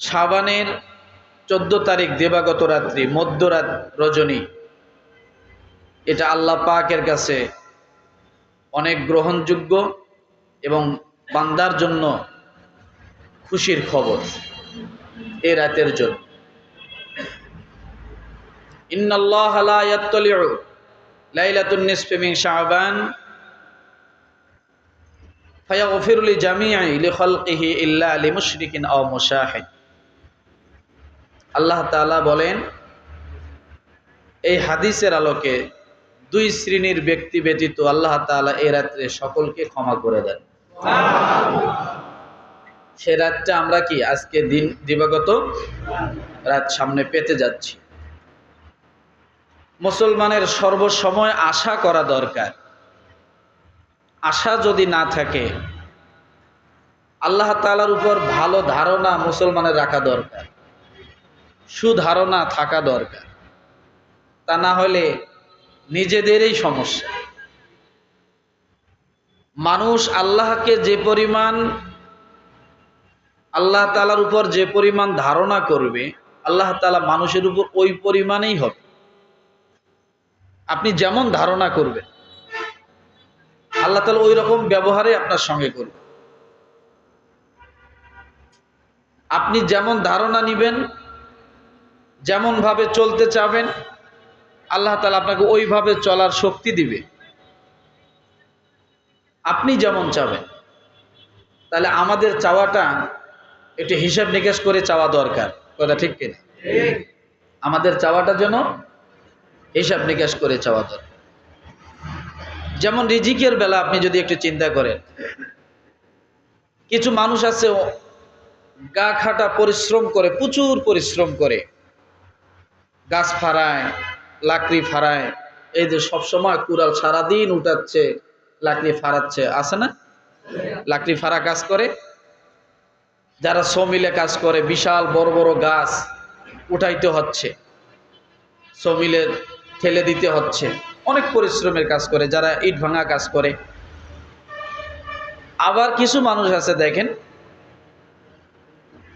সাবানের চোদ্দ তারিখ দেবাগত রাত্রি মধ্যরাত রজনী। এটা আল্লাহ পাকের কাছে অনেক গ্রহণযোগ্য এবং বান্দার জন্য খুশির খবর এ রাতের জন্য। ইন্নাল্লাহ লাইলাতুন নিসফি মিন শাবান ফায়াগফিরু লিজামিই লিখালকিহি ইল্লা লিমুশরিকিন আও মুশাহিদ। আল্লাহ তাআলা বলেন, এই হাদিসের আলোকে দুই শ্রেণির ব্যক্তি ব্যতীত আল্লাহ তাআলা এই রাত্রে সকলকে ক্ষমা করে দেন। সে রাতটা আমরা কি আজকে দিন দিবাগত? রাত সামনে পেতে যাচ্ছি। মুসলমানের সর্বসময় আশা করা দরকার। আশা যদি না থাকে, আল্লাহ তালার উপর ভালো ধারণা মুসলমানের রাখা দরকার। সুধারণা থাকা দরকার। তা না হলে নিজেদেরই সমস্যা। মানুষ আল্লাহকে যে পরিমাণ, আল্লাহ তালার উপর যে পরিমাণ ধারণা করবে, আল্লাহ তালা মানুষের উপর ওই পরিমাণেই হবে। আপনি যেমন ধারণা করবেন, আল্লাহ তালা ওই রকম ব্যবহারে আপনার সঙ্গে করবে। আপনি যেমন ধারণা নিবেন যেমন ভাবে চলতে চাবেন, আল্লাহ তালা আপনাকে ওইভাবে চলার শক্তি দিবে। আপনি যেমন চাবেন, তাহলে আমাদের চাওয়াটা একটু হিসাব নিকাশ করে চাওয়া দরকার। কথা ঠিক কিনা আমাদের চাওয়াটা যেন হিসাব নিকাশ করে চাওয়া দরকার। যেমন রিজিকের বেলা আপনি যদি একটু চিন্তা করেন, কিছু মানুষ আছে, গা খাটা পরিশ্রম করে, প্রচুর পরিশ্রম করে গাছ ফাড়ায়, লাকড়ি ফাড়ায়, এই যে সবসময় কুড়াল সারাদিন উঠাচ্ছে, লাকড়ি ফাড়াচ্ছে, আছে না? লাকড়ি ফাড়া কাজ করে? যারা সমিলে কাজ করে, বিশাল বড় বড় গাছ উঠাইতে হচ্ছে সমিলে ঠেলে দিতে হচ্ছে, অনেক পরিশ্রমের কাজ করে, যারা ইট ভাঙা কাজ করে। আবার কিছু মানুষ আছে, দেখেন,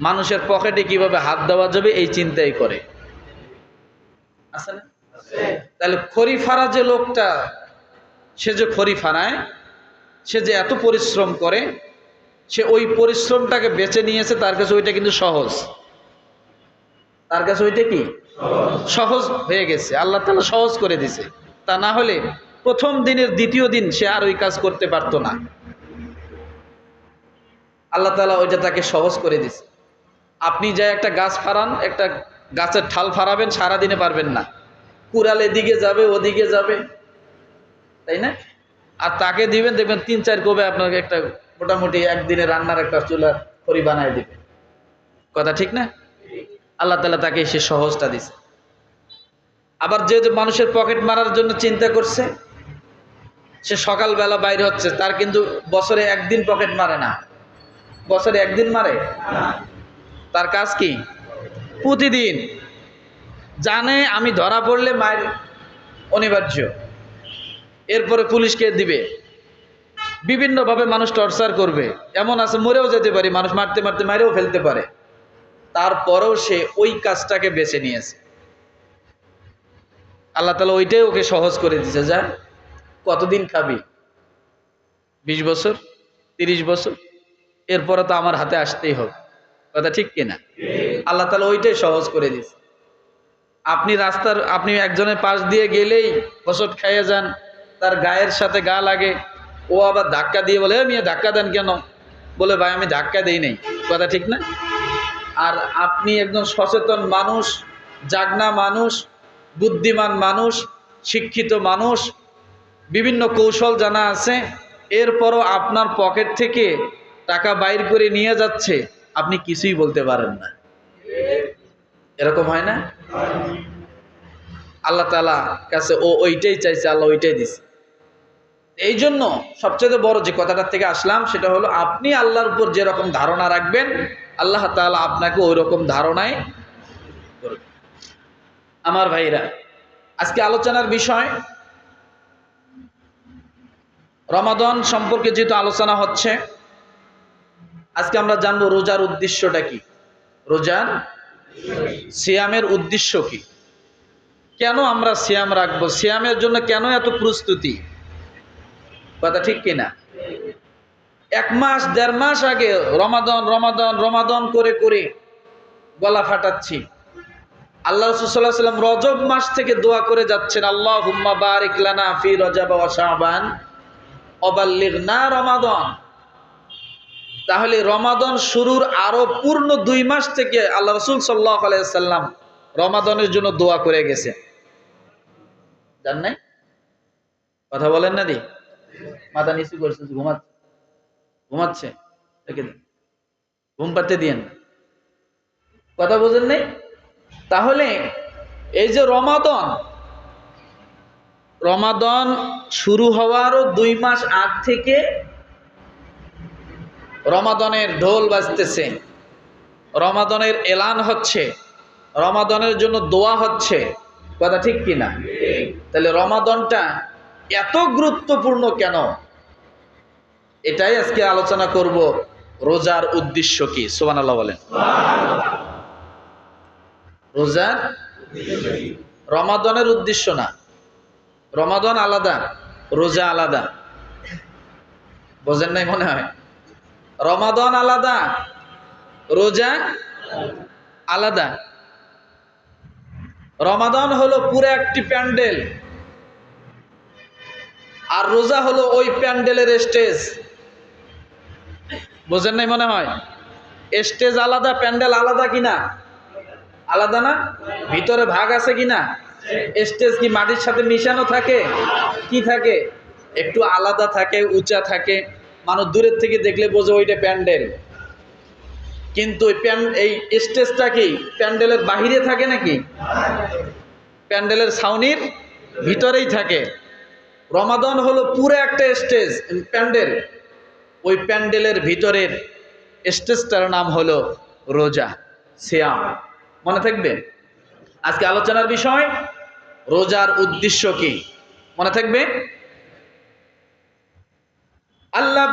মানুষের পকেটে কীভাবে হাত দেওয়া যাবে, এই চিন্তাই করে। আছে না? তাহলে খড়ি ফাড়া যে লোকটা, সে যে খরিফারায় সে যে এত পরিশ্রম করে, সে ওই পরিশ্রমটাকে বেছে নিয়েছে, তার কাছে ওইটা কিন্তু সহজ। তার কাছে ওইটা কি? সহজ হয়ে গেছে। আল্লাহ তালা সহজ করে দিছে তা না হলে প্রথম দিনের দ্বিতীয় দিন সে আর ওই কাজ করতে পারতো না। আল্লাহ তালা ওইটা তাকে সহজ করে দিছে আপনি যা একটা গাছ ফাড়ান, একটা গাছের ঠাল ফাড়াবেন, সারাদিনে পারবেন না। কুড়াল এদিকে যাবে, ওদিকে যাবে। তাই না? আর তাকে দিবেন, দেখবেন তিন চার কবে আপনাকে একটা মোটামুটি একদিনে রান্নার একটা চুলা খড়ি বানায় দিবে। কথা ঠিক না? আল্লাহ তালা তাকে সে সহজটা দিছে। আবার যে মানুষের পকেট মারার জন্য চিন্তা করছে, সে সকালবেলা বাইরে হচ্ছে, তার কিন্তু বছরে একদিন পকেট মারে না। বছরে একদিন মারে? তার কাজ কি? প্রতিদিন। জানে আমি ধরা পড়লে মায়ের অনিবার্য। এরপরে পুলিশকে দিবে। বিভিন্নভাবে মানুষ টর্চার করবে। এমন আছে, মরেও যেতে পারি, মানুষ মারতে মারতে মারেও ফেলতে পারে। তারপরেও সে ওই কাজটাকে বেছে নিয়েছে। আল্লাহ তালা ওইটাই ওকে সহজ করে দিছে যা, কতদিন খাবি? বিশ বছর? তিরিশ বছর? এরপরে তো আমার হাতে আসতেই হবে। কথা ঠিক কিনা? আল্লাহ তালা ওইটাই সহজ করে দিয়েছে। আপনি রাস্তার, আপনি একজনের পাশ দিয়ে গেলেই হোসট খাইয়ে যান, তার গায়ের সাথে গা লাগে, ও আবার ধাক্কা দিয়ে বলে মেয়ে, ধাক্কা দেন কেন? বলে, ভাই, আমি ধাক্কা দিই নাই। কথা ঠিক না? আর আপনি একজন সচেতন মানুষ, জাগনা মানুষ, বুদ্ধিমান মানুষ, শিক্ষিত মানুষ, বিভিন্ন কৌশল জানা আছে, এরপরও আপনার পকেট থেকে টাকা বাইর করে নিয়ে যাচ্ছে, আপনি কিছুই বলতে পারেন না। এরকম হয় না? আল্লাহ তালা কাছে ও ওইটাই চাইছে, আল্লাহ ওইটাই দিছে। এই জন্য সবচেয়ে বড় যে কথাটার থেকে আসলাম, সেটা হলো আপনি আল্লাহর উপর যেরকম ধারণা রাখবেন, আল্লাহ তালা আপনাকে ওই রকম ধারণায় আমার ভাইরা, আজকে আলোচনার বিষয়, রমাদন সম্পর্কে যেহেতু আলোচনা হচ্ছে, আজকে আমরা জানব রোজার উদ্দেশ্যটা কি? রোজার সিয়ামের উদ্দেশ্য কি? কেন আমরা সিয়াম রাখব? সিয়ামের জন্য কেন এত প্রস্তুতি? কথা ঠিক কিনা? এক মাস, দেড় মাস আগে রমাদন রমাদন রমাদন করে করে গলা ফাটাচ্ছি। আল্লাহ রসুল্লাহ সাল্লাম রজব মাস থেকে দোয়া করে যাচ্ছেন আল্লাহ হুম্মা বারিক লানা ফি রজাব ওয়া শাবান অবাল্লিগ না রমাদন। তাহলে রমাদন শুরুর আরও পূর্ণ দুই মাস থেকে আল্লাহ রসুল সাল্লাহ আলাইসাল্লাম রমাদনের জন্য দোয়া করে গেছে। জান নাই? কথা বলেন না দি। মাথা নিচু করছে ঘুমাচ্ছে। ঘুমাচ্ছে ঘুম পাতে দিয়েন। কথা বোঝেন নাই? তাহলে এই যে রমাদন রমাদন শুরু হওয়ারও দুই মাস আগ থেকে রমাদনের ঢোল বাজতেছে। রমাদনের এলান হচ্ছে। রমাদনের জন্য দোয়া হচ্ছে। কথা ঠিক কিনা তাহলে রমাদনটা এত গুরুত্বপূর্ণ কেন? এটাই আজকে আলোচনা করব। রোজার উদ্দেশ্য কি? সোবান আল্লাহ বলেন। রোজার রমাদনের উদ্দেশ্য না। রমাদন আলাদা, রোজা আলাদা। বোঝেন নাই মনে হয়? রমাদন আলাদা, রোজা আলাদা। রমাদন হলো পুরো একটি প্যান্ডেল, আর রোজা হলো ওই প্যান্ডেলের স্টেজ। বোঝেন নাই মনে হয়? স্টেজ আলাদা, প্যান্ডেল আলাদা কিনা আলাদা না? ভিতরে ভাগ আছে কিনা স্টেজ কি মাটির সাথে মিশানো থাকে? কি থাকে? একটু আলাদা থাকে, উঁচা থাকে। মানুষ দূরের থেকে দেখলে বোঝে ওইটা প্যান্ডেল। কিন্তু ওই প্যান এই স্টেজটা কি? প্যান্ডেলের বাহিরে থাকে নাকি? প্যান্ডেলের ছাউনির ভিতরেই থাকে। রমাদন হলো পুরো একটা স্টেজ, প্যান্ডেল। ওই প্যান্ডেলের ভিতরের স্টেজটার নাম হলো রোজা, সিয়াম। মনে থাকবে? আজকে আলোচনার বিষয়, রোজার উদ্দেশ্য কি? মনে থাকবে? আল্লাহ